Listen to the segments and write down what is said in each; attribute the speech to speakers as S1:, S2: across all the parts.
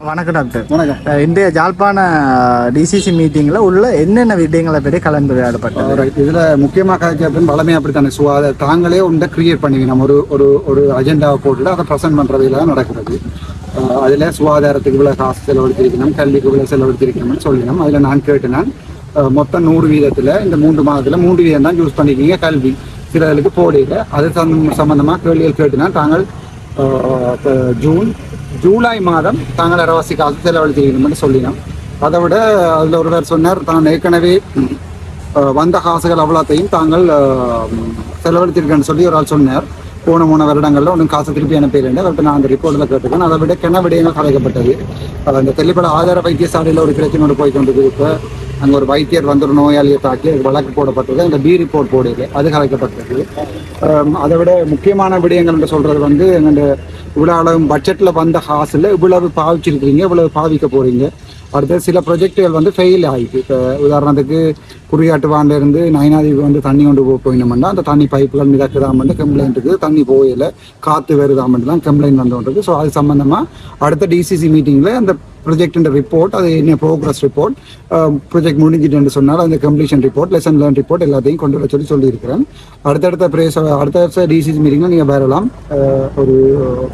S1: வணக்கம் டாக்டர்.
S2: வணக்கம்
S1: அஹ் இன்றைய ஜாழ்ப்பாண டிசிசி மீட்டிங்கில் உள்ள என்னென்ன விடயங்களை பற்றி கலந்துரையாடப்பட்டது
S2: Alright. இதில் முக்கியமாக கதைக்கப்படும் வளமே அப்படித்தானே ஸோ அதை தாங்களே உண்டை கிரியேட் பண்ணி நம்ம ஒரு ஒரு ஒரு அஜெண்டாவை போட்டுட்டு அதை ப்ரெசென்ட் பண்ணுறதுல தான் நடக்கிறது. அதில் சுகாதாரத்துக்கு இவ்வளோ காசு செலவழித்திருக்கணும் கல்விக்கு இவ்வளோ செலவழித்திருக்கணும்னு சொல்லினோம். அதில் நான் கேட்டேன் மொத்தம் நூறு வீதத்தில் இந்த மூன்று மாதத்தில் மூன்று வீதம் தான் யூஸ் பண்ணிக்கிங்க கல்வி. சிலருக்கு போடையில் அது சம்பந்தமாக கேள்விகள் கேட்டுனா தாங்கள் ஜூன் ஜூலை மாதம் தாங்கள் அரவாசிக்காக காசு செலவழித்திருக்கணும்னு சொல்லினோம். அதை விட அதில் ஒருவர் சொன்னார் தான் ஏற்கனவே வந்த காசுகள் அவ்வளோத்தையும் தாங்கள் செலவழித்திருக்கேன்னு சொல்லி ஒரு ஆள் சொன்னார். போன மூணு வருடங்களில் ஒன்றும் காசு திருப்பி அனுப்பியிருந்தேன் அவர்கிட்ட நான் அந்த ரிப்போர்ட்டில் கேட்டுக்கேன் அதை விட கிண விடயங்கள் கலைக்கப்பட்டது. அந்த தெளிப்பட ஆதார வைத்தியசாலையில் ஒரு பிரச்சனை போய் கொண்டு இப்போ அங்கே ஒரு வைத்தியர் வந்து ஒரு நோயாளியை தாக்கி அது வழக்கு போடப்பட்டது. அந்த பி ரிப்போர்ட் போடுது அது கலைக்கப்பட்டது. அதை விட முக்கியமான விடயங்கள் என்று சொல்கிறது வந்து எங்கள் இவ்வளோ அளவு பட்ஜெட்டில் வந்த காசில் இவ்வளவு பாவிச்சிருக்கிறீங்க இவ்வளவு பாவிக்க போகிறீங்க அடுத்து சில ப்ரொஜெக்டுகள் வந்து ஃபெயில் ஆகிட்டு இப்போ உதாரணத்துக்கு குறியாட்டுவாண்டிலிருந்து நயனாதிக்கு வந்து தண்ணி கொண்டு போக போயினோம்னா அந்த தண்ணி பைப்புகள் மிதக்குதாமட்டு கம்ப்ளைண்ட் இருக்குது தண்ணி போகலை காற்று வருதாமட்டு தான் கம்ப்ளைண்ட் வந்துருக்கு ஸோ அது சம்மந்தமாக அடுத்த டிசிசி மீட்டிங்கில் அந்த ப்ரொஜெக்ட் ரிப்போர்ட் அது என்ன ப்ரோக்ரஸ் ரிப்போர்ட் ப்ரொஜெக்ட் முடிஞ்சிட்டு சொன்னால் அந்த completion report lesson learn report எல்லாத்தையும் கொண்டு வர சொல்லி சொல்லியிருக்கிறேன். அடுத்தடுத்த பிரேச அடுத்த டிசிசி மீட்டிங்கில் நீங்கள் வரலாம். ஒரு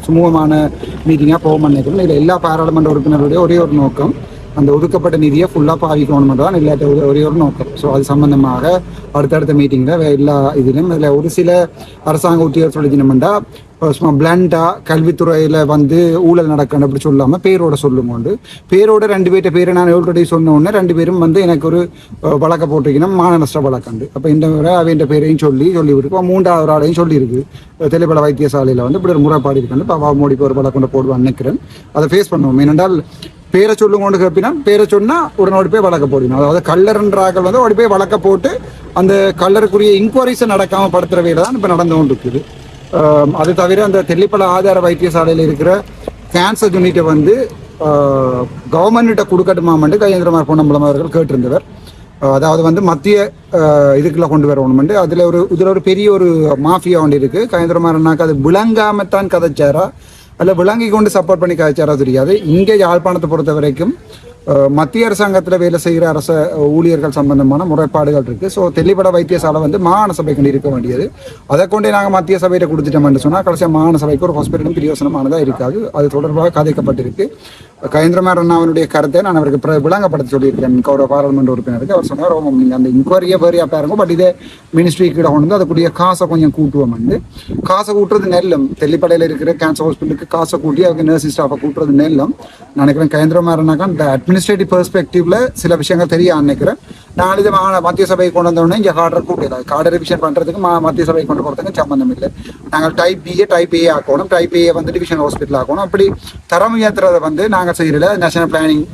S2: சுமூகமான மீட்டிங்காக போக நினைக்கிறோம் இதில் எல்லா பாராளுமன்ற உறுப்பினருடைய ஒரே ஒரு நோக்கம் அந்த ஒதுக்கப்பட்ட நிதியை ஃபுல்லாக பாவிக்கணும் தான் இல்லாட்ட ஒரே- ஒரு நோக்கம். ஸோ அது சம்பந்தமாக அடுத்தடுத்த மீட்டிங்கில் எல்லா இதிலும் இதில் ஒரு சில அரசாங்க உத்தியோக சொல்லிக்கணும்டா சும்மா பிளாண்டாக கல்வித்துறையில் வந்து ஊழல் நடக்கணும் அப்படி சொல்லாமல் பேரோட சொல்லுங்கோண்டு பேரோட ரெண்டு பேர்ட்ட பேரை நான் ஆல்ரெடி சொன்ன உடனே ரெண்டு பேரும் வந்து எனக்கு ஒரு வழக்க போட்டிருக்கணும் மானநஷ்ட வழக்கண்டு அப்போ இந்த முறை அவன் பேரையும் சொல்லி சொல்லி விட்டு மூன்றாவது ஆளையும் சொல்லியிருக்கு. தெளிப்பட வைத்தியசாலையில் வந்து இப்படி ஒரு முறைப்பாடு இருக்குன்னு இப்போ மோடிக்கு ஒரு வழக்கொண்டு போடுவான்னு நினைக்கிறேன். அதை ஃபேஸ் பண்ணுவோம். ஏனென்றால் பேரை சொல்லுங்கன்னு கேப்பினா பேரை சொன்னால் உடனே போய் வழக்க போடணும். அதாவது கல்லர்ன்றாக்கள் வந்து ஓடி போய் வழக்க போட்டு அந்த கல்லருக்குரிய இன்கொயரிஸை நடக்காமல் படுத்துகிற வேலை தான் இப்போ நடந்து கொண்டு இருக்குது அது தவிர அந்த தெல்லிப்பள ஆதார வைத்தியசாலையில் இருக்கிற கேன்சர் யூனிட்டை வந்து கவர்மெண்ட்ட கொடுக்கட்டுமாமண்டு கஜேந்திரமார் பொன்னம்பலம் அவர்கள் கேட்டிருந்தவர். அதாவது வந்து மத்திய இதுக்குள்ள கொண்டு வரணும்னு. அதில் ஒரு இதில் ஒரு பெரிய ஒரு மாஃபியா ஒன்று இருக்கு. கயந்திரமாரனாக்கு அது விளங்காமத்தான் கதைச்சாரா? அல்ல விளங்கி கொண்டு சப்போர்ட் பண்ணி கதைச்சாரா தெரியாது. இங்கே யாழ்ப்பாணத்தை பொறுத்த வரைக்கும் மத்திய அரசாங்கத்தில் வேலை செய்கிற அரச ஊழியர்கள் சம்பந்தமான முறைப்பாடுகள் இருக்குது ஸோ தெளிவட வைத்தியசாலை வந்து மாகாண சபைக்கு இருக்க வேண்டியது. அதை கொண்டே நாங்கள் மத்திய சபையில் கொடுத்துட்டோம்னு சொன்னால் கடைசியாக மாகாண சபைக்கு ஒரு ஹாஸ்பிட்டலும் பிரியோசனமானதாக இருக்காது. அது தொடர்பாக கதைக்கப்பட்டிருக்கு. கயந்திரமார் அண்ணாவனுடைய கருத்தை நான் அவருக்கு விளங்கப்படுத்த சொல்லியிருக்கேன். கௌரவ பாராளுமன்ற உறுப்பினருக்கு. அவர் சொன்னார் "ஓ, அந்த இன்கொயரியை வேறையாக பாருங்க பட் இதே மினிஸ்ட்ரி கீழே கொண்டு வந்து அதுக்குரிய காசை கொஞ்சம் கூட்டுவோம் வந்து காசை கூட்டுறது நெல்லும். தெல்லிப்படையில் இருக்கிற கேன்சர் ஹாஸ்பிட்டலுக்கு காசை கூட்டி அவங்க நர்சிங் ஸ்டாஃபை கூட்டுறது நெல்லும். நான் நினைக்கிறேன் அந்த இந்த அட்மினிஸ்ட்ரேட்டிவ் பெர்ஸ்பெக்டிவ்ல சில விஷயங்கள் தெரிய நினைக்கிறேன். நான் இது மா- மத்திய சபையை கொண்டு வந்தோடனே இங்கே கார்டர் கூட்டியதா? கார்டர் ரிவிஷன் பண்ணுறதுக்கு மா- மத்திய சபையை கொண்டு போகிறதுக்கு சம்பந்தம் இல்லை. நாங்கள் டைப் பிஏ டைப் ஏ ஆக்கணும். டைப் ஏ வந்து டிவிஷன் ஹாஸ்பிட்டல் ஆக்கணும். அப்படி தரம் உயர்த்துறதை வந்து நாங்கள் செய்யறதுல நேஷனல் பிளானிங்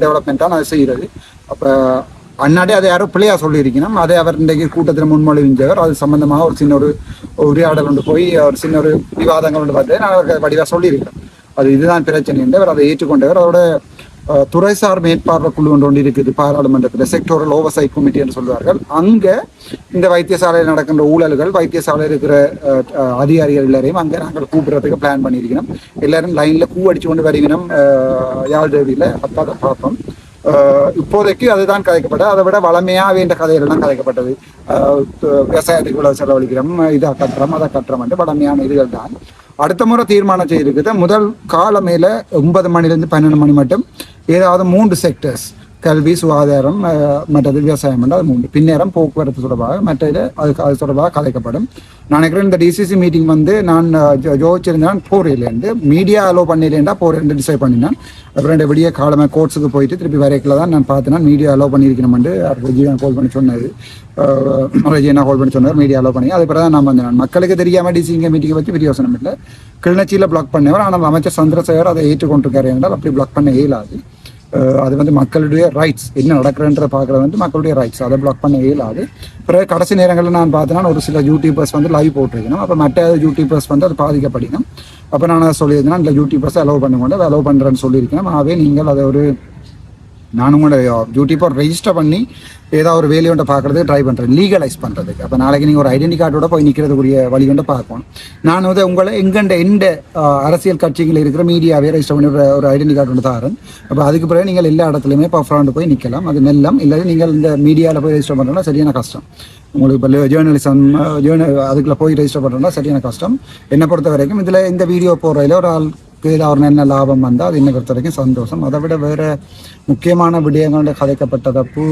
S2: டெவலப்மெண்ட்டாக அது செய்கிறது அப்போ அண்ணாடி அதை யாரோ பிள்ளையாக சொல்லியிருக்கணும். அதை அவர் இன்றைக்கு கூட்டத்தில் முன்மொழிஞ்சவர் அது சம்பந்தமாக ஒரு சின்ன ஒரு உரையாடல் கொண்டு போய் ஒரு சின்ன ஒரு விவாதங்கள் கொண்டு பார்த்து நான் அவருக்கு வடிவாக சொல்லியிருக்கேன் அது இதுதான் பிரச்சனை என்று அவர் அதை ஏற்றுக்கொண்டவர். அதோட துறைசார் மேற்பார்வை குழு ஒன்று ஒன்று இருக்குது பாராளுமன்றத்தில் செக்டோரல் ஓவர்சைட் கமிட்டி என்று சொல்வார்கள். அங்கே இந்த வைத்தியசாலையில் நடக்கின்ற ஊழல்கள் வைத்தியசாலையில் இருக்கிற அஹ், அதிகாரிகள் எல்லாரையும் அங்கே நாங்கள் கூப்பிடுறதுக்கு பிளான் பண்ணியிருக்கணும் எல்லாரும் லைன்ல பூ அடிச்சு கொண்டு வருகிறோம். அஹ், அப்போ அதை பார்ப்போம் அஹ், இப்போதைக்கு அதுதான் கதைக்கப்பட்டது. அதை விட வளமையாக வேண்ட கதைகள் தான் கதைக்கப்பட்டது. அஹ், விவசாயத்துக்கு இவ்வளவு செலவழிக்கிறோம் இதை கட்டுறோம் அதை கட்டுறோம் என்று வளமையான இதுகள் தான். அடுத்த முறை தீர்மானம் செய்திருக்குது முதல் காலமையில ஒன்பது மணிலேருந்து பன்னெண்டு மணி மட்டும். ஏதாவது மூன்று செக்டர்ஸ் கல்வி சுகாதாரம் மற்றது விவசாயம் என்று அது மூன்று. பின்னேரம் போக்குவரத்து தொடர்பாக மற்றது அது அது தொடர்பாக கலைக்கப்படும். நான் நினைக்கிறேன் இந்த டிசிசி மீட்டிங் வந்து நான் ஜோதிச்சிருந்தேன் போரிலேருந்து மீடியா அலோ பண்ணிலேண்டா போரேன்னு டிசைட் பண்ணினேன். அப்புறம் ரெண்டு விடிய காலமாக கோர்ட்ஸுக்கு போயிட்டு திருப்பி வரைக்கில் தான் நான் பார்த்தேன். மீடியா அலோ பண்ணியிருக்கணும்னு ஜீவன் கால் பண்ணி சொன்னது. ரஜினா கால் பண்ணி சொன்னார் மீடியா அலோ பண்ணி. அதுக்கப்புறம் தான் நான் வந்தேன். மக்களுக்கு தெரியாமல் டிசிங்க மீட்டிங்கை வச்சு பிரியோசனம் இல்லை. கிளிநொச்சியில் பிளாக் பண்ணவர். ஆனால் அமைச்சர் சந்திரசேகர் அதை ஏற்றுக்கொண்டிருக்காரு என்றால் அப்படி பிளாக் பண்ண இயலாது. அது வந்து மக்களுடைய ரைட்ஸ் என்ன நடக்கிறன்ற பார்க்குறது வந்து மக்களுடைய ரைட்ஸ் அதை பிளாக் பண்ண இயலாது. பிறகு கடைசி நேரங்களில் நான் பார்த்தேன்னா ஒரு சில யூடியூபர்ஸ் வந்து லைவ் போட்டிருக்கணும். அப்போ மற்ற யூடியூபர்ஸ் வந்து அது பாதிக்கப்படணும். அப்போ நான் சொல்லியிருந்தேன். இல்லை யூடியூபர்ஸ் அலோவ் பண்ணுங்க அலோவ் பண்ணுறேன்னு சொல்லியிருக்கேன் ஆகவே நீங்கள் அதை ஒரு நான் டியூட்டி யூடியூப்பை ரெஜிஸ்டர் பண்ணி ஏதாவது ஒரு வேலையை வந்து பார்க்கறதுக்கு ட்ரை பண்ணுறேன் லீகலைஸ் பண்ணுறதுக்கு அப்போ நாளைக்கு நீங்கள் ஒரு ஐடென்டி கார்டோட போய் நிற்கிறதுக்குரிய வழி வந்து பார்க்கணும் நான் வந்து உங்களை எங்கண்ட எந்த uh, அரசியல் கட்சிகள் இருக்கிற மீடியாவே ரெஜிஸ்டர் பண்ணி ஒரு- ஒரு ஐடென்டி கார்டு வந்து தாரேன். அப்போ அதுக்கு பிறகு நீங்கள் எல்லா இடத்துலையுமே பஃப்ராண்டு போய் நிற்கலாம் அது நெல்லம் இல்லை நீங்கள் இந்த மீடியாவில் போய் ரெஜிஸ்டர் பண்ணுறோம்னா சரியான கஷ்டம். உங்களுக்கு இப்போ ஜேர்னலிசம் ஜேர்ன uh, அதுக்குள்ளே போய் ரெஜிஸ்டர் பண்ணுறோம்னா சரியான கஷ்டம். என்னை பொறுத்த வரைக்கும் இதில் இந்த வீடியோ போடுறதுல ஒரு ஆள் ஏதாவது ஒரு நல்ல லாபம் வந்தால் அது என்னை பொறுத்த வரைக்கும் சந்தோஷம். அதை விட வேற முக்கியமான விடயங்களோட கதைக்கப்பட்ட தப்பு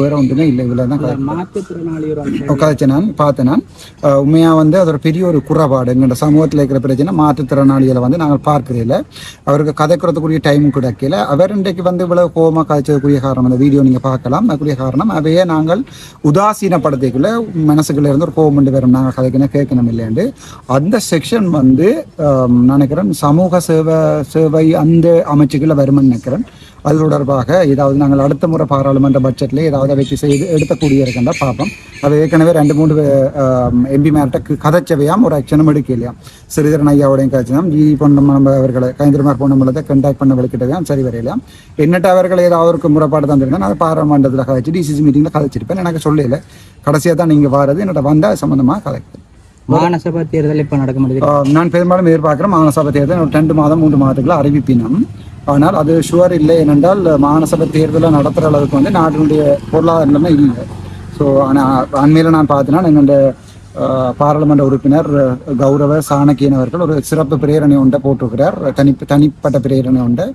S2: வேற ஒன்றுமே இல்லை. இதில் தான் கதை.
S3: மாற்றுத்திறனாளி ஒரு அந்த
S2: கதைச்சேன் நான் பார்த்தேன் நான். அஹ் உண்மையா வந்து அது ஒரு பெரிய ஒரு குறைபாடு. எங்களோட சமூகத்தில் இருக்கிற பிரச்சனை மாற்றுத்திறனாளிகளை வந்து நாங்கள் பார்க்கிறதில்ல அவருக்கு கதைக்கிறதுக்குரிய டைம் கிடைக்கல. அவர் இன்றைக்கு வந்து இவ்வளவு கோபமாக கதைச்சதுக்குரிய காரணம் அந்த வீடியோ நீங்கள் பார்க்கலாம். அதுக்குரிய காரணம் அவையே நாங்கள் உதாசீனப்படுத்திக்குள்ள மனசுக்குள்ள இருந்து ஒரு கோபம் கொண்டு வரும். நாங்கள் கதைக்கணும் கேட்கணும் இல்லையாண்டு. அந்த செக்ஷன் வந்து நினைக்கிறேன் சமூக சேவை சேவை அந்த அமைச்சுக்குள்ள வரும்னு நினைக்கிறேன். அது தொடர்பாக ஏதாவது நாங்கள் அடுத்த முறை பாராளுமன்ற பட்ஜெட்டில் ஏதாவது வச்சு செய்து எடுத்தக்கூடிய இருக்கின்ற பார்ப்போம் அது ஏற்கனவே ரெண்டு மூணு எம்பி மேர்ட்ட கதைச்சவையாம் ஒரு ஆக்ஷனும் எடுக்கலையாம். சிறிதரன் ஐயாவோடையும் கதைச்சினாம் ஜி பொன்னம்மன் அவர்களை கைந்திரமார் பொன்னம்பலத்தை கண்டாக்ட் பண்ண வழிக்கிட்டவையாம் சரி வரையலாம். என்னட்டு அவர்கள் ஏதாவது ஒரு முறைப்பாடு தந்திருந்தா நான் பாராளுமன்றத்தில் கதைச்சு டிசிசி மீட்டிங்கில் கதைச்சிருப்பேன். எனக்கு சொல்லல. கடைசியாக தான் நீங்கள் வாரது என்னோட வந்தால் சம்மந்தமாக கதைக்கிறேன்
S3: மாநசபா தேர்தல் இப்ப நடக்க முடியுது?
S2: நான் பெரும்பாலும் எதிர்பார்க்கிறேன் மாநசபை தேர்தல் ஒரு ரெண்டு மாதம் மூன்று மாதத்துக்குள்ள அறிவிப்பினம். ஆனால் அது ஷுவர் இல்லை ஏனென்றால் மாநசபை தேர்தலை நடத்துகிற அளவுக்கு வந்து நாட்டினுடைய பொருளாதார நிலைமை இல்லை. ஸோ ஆனால் அண்மையில் நான் பார்த்தேன்னா எங்களோட ஆஹ், பாராளுமன்ற உறுப்பினர் கௌரவ சாணக்கியன் அவர்கள் ஒரு சிறப்பு பிரேரணை ஒன்றை போட்டிருக்கிறார். தனி தனிப்பட்ட பிரேரணை ஒன்றை.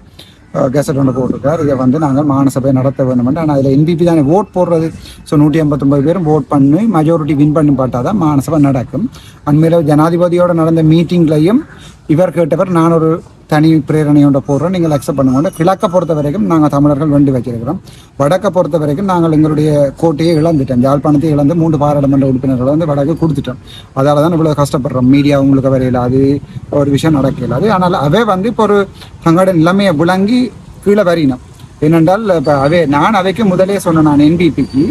S2: கெசட் ஒன்று போட்டிருக்கார். இதை வந்து நாங்கள் மானசபை நடத்த வேண்டும் ஆனால் அதில் என்பிபி தானே ஓட் போடுறது. ஸோ நூற்றி ஐம்பத்தொம்பது பேரும் ஓட் பண்ணி மெஜாரிட்டி வின் பண்ணி பார்த்தா தான் மாநசபை நடக்கும். அண்மையில் ஜனாதிபதியோடு நடந்த மீட்டிங்லையும் இவர் கேட்டவர் நான் ஒரு தனி பிரேரணையோட போடுறோம். நீங்கள் அக்செப்ட் பண்ணுவோம் கிழக்க பொறுத்த வரைக்கும் நாங்கள் தமிழர்கள் வேண்டி வச்சிருக்கிறோம் வடக்கை பொறுத்த வரைக்கும் நாங்கள் எங்களுடைய கோட்டையை இழந்துட்டோம். யாழ்ப்பாணத்தை இழந்து மூன்று பாராளுமன்ற உறுப்பினர்களை வந்து வடக்கு கொடுத்துட்டோம். அதால் தான் இவ்வளோ கஷ்டப்படுறோம். மீடியா உங்களுக்கு வரையில அது ஒரு விஷயம் நடக்கல. அது ஆனால் அவே வந்து இப்போ ஒரு தங்களோட நிலைமையை விளங்கி கீழே வரையினோம் ஏனென்றால் இப்போ அவே நான் அவைக்கு முதலே சொன்னேன் நான் என்பிபிக்கு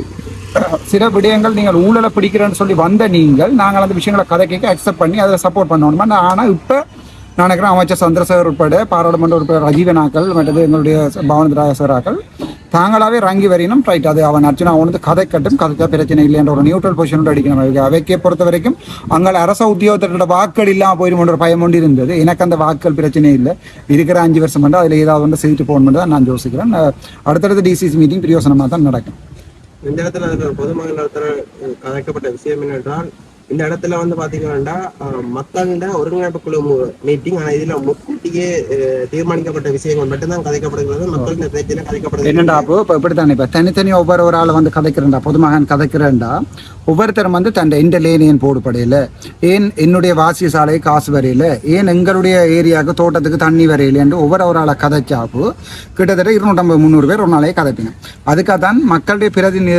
S2: சில விடயங்கள் நீங்கள் ஊழலை பிடிக்கிறேன்னு சொல்லி வந்த நீங்கள் நாங்கள் அந்த விஷயங்களை கதை கேட்க அக்செப்ட் பண்ணி அதில் சப்போர்ட் பண்ணணுமா? ஆனால் இப்போ நான் நினைக்கிறேன் அமைச்சர் சந்திரசேகர் உட்பட பாராளுமன்ற உறுப்பினர் ரஜீவனாக்கள் மற்றது எங்களுடைய பவனத் ராஜசராக்கள் தாங்களாகவே இறங்கி வரையினும் ரைட் அது அவன் அர்ச்சனா அவனுக்கு கதை கட்டும் கதைச்சா பிரச்சனை இல்லைன்ற ஒரு நியூட்ரல் பொசிஷனோட அடிக்கணும் அவைக்கே பொறுத்த வரைக்கும் அங்கே அரச உத்தியோகத்தோட வாக்கள் இல்லாமல் போயிடும் ஒரு பயம் கொண்டு இருந்தது. எனக்கு அந்த வாக்கள் பிரச்சனை இல்லை. இருக்கிற அஞ்சு வருஷம் மட்டும் அதில் ஏதாவது வந்து செய்துட்டு போகணும்னு தான் நான் யோசிக்கிறேன். அடுத்தடுத்த டிசிசி மீட்டிங் பிரியோசனமாக தான் நடக்கும்.
S4: இந்த இடத்துல பொதுமக்கள் கதைக்கப்பட்ட விஷயம் என்னென்றால் இந்த இடத்துல வந்து பாத்தீங்கன்னா மக்களிட ஒருங்கிணைப்பு குழு மீட்டிங் ஆனா இதுல முன்கூட்டியே தீர்மானிக்கப்பட்ட விஷயங்கள் மட்டும்தான் கதைக்கப்படுகிறது மக்களின் பேச்சில கதைக்கப்படுகிறது.
S2: என்னடா அப்போ இப்போ இப்படித்தானே? இப்போ தனித்தனி ஒவ்வொரு ஒரு ஆள் வந்து கதைக்கிறேன்டா பொதுமகன் கதைக்கிறேன்டா. ஒவ்வொருத்தரும் வந்து தன் எந்த லேனியன் போடுபடையில ஏன் என்னுடைய வாசிய சாலை காசு வரையில ஏன் எங்களுடைய ஏரியாவுக்கு தோட்டத்துக்கு தண்ணி வரையிலேன்னு ஒவ்வொரு ஒரு ஆளை கதைச்சாப்பு கிட்டத்தட்ட இருநூற்றம்பது முந்நூறு பேர் ஒரு நாளையே கதைப்பீங்க. அதுக்காக தான் மக்களுடைய பிரதிநிதி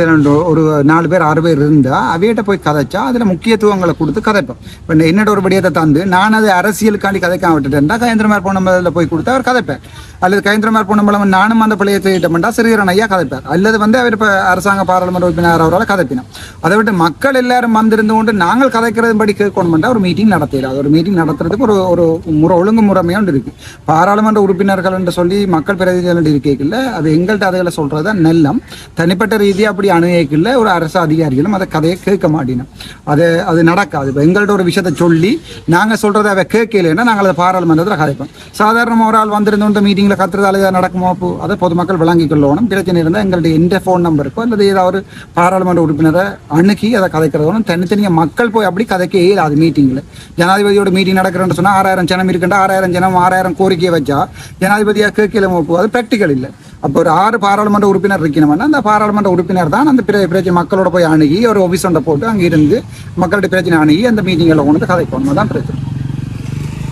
S2: ஒரு நாலு பேர் ஆறு பேர் இருந்தா அவையிட்ட போய் கதைச்சா அதுல முக்கியத்துவங்களை கொடுத்து கதைப்போம். இப்போ என்னோட ஒரு படியத்தை தந்து நான் அது அரசியலுக்காண்டி கதைக்காம விட்டுட்டேன்டா கயந்திரமார் பொன்னம்பலத்தில் போய் கொடுத்து அவர் கதைப்பேன் அல்லது கயந்திரமார் பொன்னம்பலம் நானும் அந்த பிள்ளையை செய்யிட்டோம்டா சிறுகரன் ஐயா கதைப்பார். அல்லது வந்து அவர் இப்போ அரசாங்க பாராளுமன்ற உறுப்பினர் அவரால் கதைப்பினோம். அதை விட்டு மக்கள் எல்லாரும் வந்திருந்து கொண்டு நாங்கள் கதைக்கிறது படி கேட்கணும்னா ஒரு மீட்டிங் நடத்தல அது ஒரு மீட்டிங் நடத்துறதுக்கு ஒரு ஒரு முறை ஒழுங்கு முறைமையாக ஒன்று இருக்கு. பாராளுமன்ற உறுப்பினர்கள் என்று சொல்லி மக்கள் பிரதிநிதிகள் இருக்கல அது எங்கள்கிட்ட அதுகளை சொல்றது தான் நெல்லம். தனிப்பட்ட ரீதியாக அப்படி அணுகைக்குள்ள ஒரு அரசு அதிகாரிகளும் அதை கதையை கேட்க மாட்டினோம். அது அது நடக்காது. இப்போ எங்கள்கிட்ட ஒரு விஷயத்தை சொல்லி நாங்கள் சொல்கிறத அவ கேட்கலைன்னா நாங்கள் அதை பாராளுமன்றத்தில் கதைப்போம் சாதாரண ஒரு ஆள் வந்திருந்தோன்ற மீட்டிங்கில் கத்துறதால ஏதாவது நடக்குமோ? அப்போ அதை பொதுமக்கள் விளங்கிக் கொள்ளணும் பிரச்சனை இருந்தால் எங்கள்கிட்ட எந்த ஃபோன் நம்பருக்கோ அல்லது ஏதாவது ஒரு பாராளுமன்ற உறுப்பினரை அணுகி அதை கதைக்கிறதோனும் தனித்தனியாக மக்கள் போய் அப்படி கதைக்க இயலாது மீட்டிங்கில் ஜனாதிபதியோட மீட்டிங் நடக்கிறேன்னு சொன்னால் ஆறாயிரம் ஜனம் இருக்குண்டா ஆறாயிரம் ஜனம் ஆறாயிரம் கோரிக்கையை வச்சா ஜனாதிபதியாக கேட்கல அது ப்ராக்டிக்கல் இல்லை. அப்போ ஒரு ஆறு பாராளுமன்ற உறுப்பினர் இருக்கணும்னா அந்த பாராளுமன்ற உறுப்பினர் தான் அந்த பிரச்சனை மக்களோட போய் அணுகி ஒரு ஆஃபீஸ் ஒன்றை போட்டு அங்கே இருந்து மக்களுடைய பிரச்சனை அணுகி அந்த மீட்டிங்கில் கொண்டு வந்து கதைக்கணும் தான் பிரச்சனை.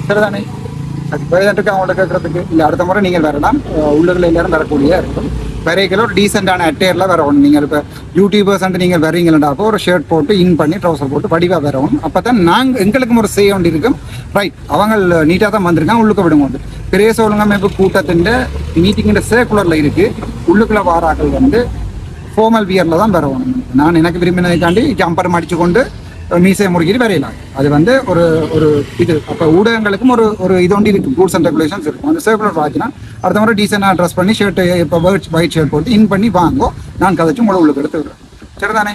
S2: சரிதானே? அது பதினெட்டுக்கு அவங்கள்ட்ட கேட்கறதுக்கு? இல்லை அடுத்த முறை நீங்கள் வரலாம். உள்ளூரில் எல்லாரும் வரக்கூடிய இருக்கும். வரைக்கல ஒரு டீசெண்டான அட்டையரில் வரணும். நீங்கள் இப்போ யூடியூபர்ஸ் நீங்கள் வரீங்களா அப்போ ஒரு ஷர்ட் போட்டு இன் பண்ணி ட்ரௌசர் போட்டு வடிவாக வரணும். அப்போ தான் நாங்கள் எங்களுக்கும் ஒரு செய்ய வேண்டியிருக்கும் ரைட் அவங்க நீட்டாக தான் வந்திருக்காங்க உள்ளுக்க விடுங்க வந்துட்டு. பெரிய ஒழுங்கமைப்பு கூட்டத்தின் மீட்டிங்கிற சேர்க்குலரில் இருக்குது உள்ளுக்குள்ள வாராக்கள் வந்து ஃபோமல் வியரில் தான் வரணும். நான் எனக்கு விரும்பினதைக்காண்டி ஜம்பர் மடித்து கொண்டு மீசையை முறுக்கிட்டு வரையலாம். அது வந்து ஒரு ஒரு இது. அப்போ ஊடகங்களுக்கும் ஒரு ஒரு இது ஒன்று இருக்குது ரூல்ஸ் அண்ட் ரெகுலேஷன்ஸ் இருக்கும். அந்த சர்க்குலர் பார்த்தீங்கன்னா அடுத்த முறை டீசெண்டாக ட்ரெஸ் பண்ணி ஷர்ட் இப்போ ஒயிட் ஷர்ட் போட்டு இன் பண்ணி வாங்கோ. நான் கதைச்சு உங்களை உள்ளுக்கு எடுத்து விடுறேன். சரிதானே?